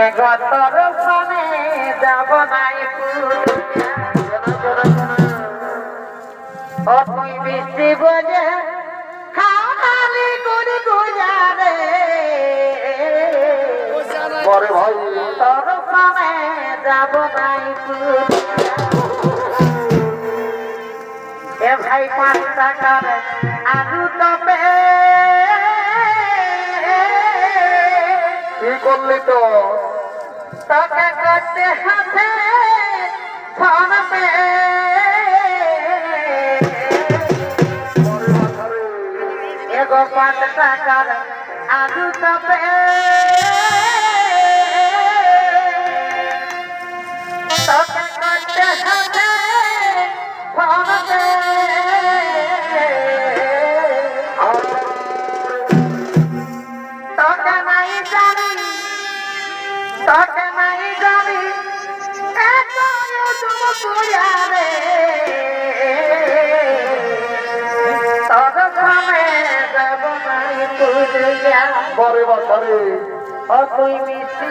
এগতর ফনে যাব নাই ও তুই বৃষ্টি বোঝে খালি করি গুজারে পরে যাব নাই এ ভাই পাঁচ টাকার আলু তবে করলি তো তোকে করতে হাতে তোকে নাই জানি তোকে নাই জানি তুমি পুয়ারে তোর ঘরে যাব নাই পুজা পরে বছরে ও তুই মিষ্টি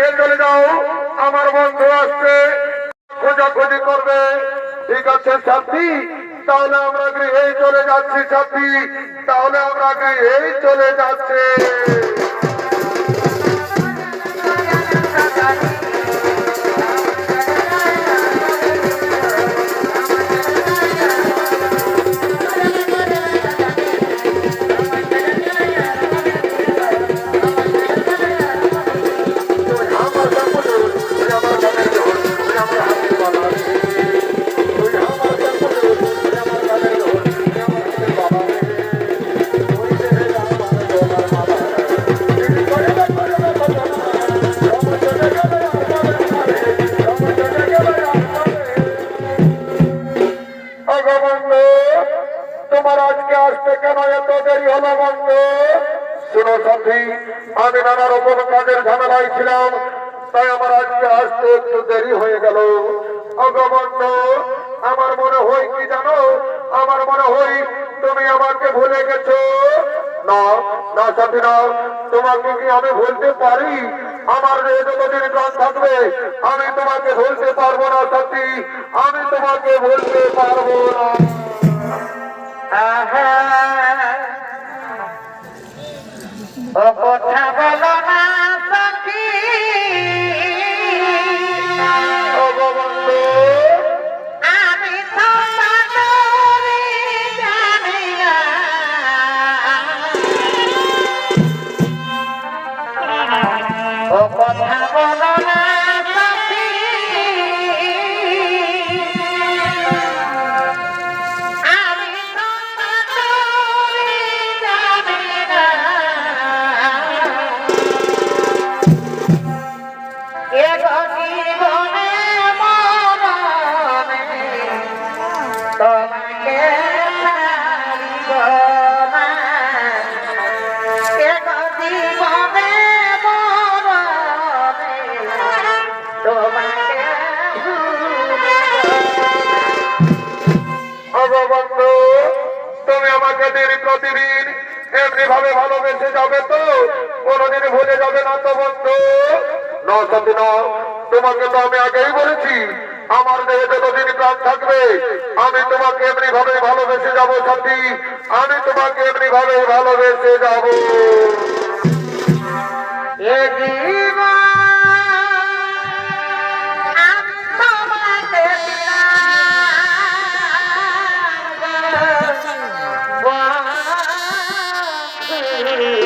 তোমরা চলে যাও। আমার বন্ধু আসছে। খোঁজাখুঁজি করবে। ঠিক আছে, সাথী। তাহলে আমরা গৃহেই চলে যাচ্ছি, সাথী। তাহলে আমরা গৃহেই চলে যাচ্ছি। রকম কাজের ঝামেলায় ছিলাম, তাই আমার আজকে আসতে একটু দেরি হয়ে গেল। অগবন্ধ আমার মনে হয় কি জানো? আমার মনে হয় তুমি আমাকে ভুলে গেছো। আমি ভুলতে পারি? আমার যে যতদিন থাকবে, আমি তোমাকে ভুলতে পারব না সাথী আমি তোমাকে ভুলতে পারব না। আমাদের প্রতিদিন এমনি ভাবে ভালোবেসে যাবে তো, কোনদিন ভুলে যাবে না তো বন্ধু। নতুন তোমাকে তো আমি আগেই বলেছি, আমার দেহে যতদিন প্রাণ থাকবে, আমি তোমাকে এমনি ভাবে ভালোবেসে যাব সাথী আমি তোমাকে এমনি ভাবে ভালোবেসে যাব। এগিয়ে ¡Ay!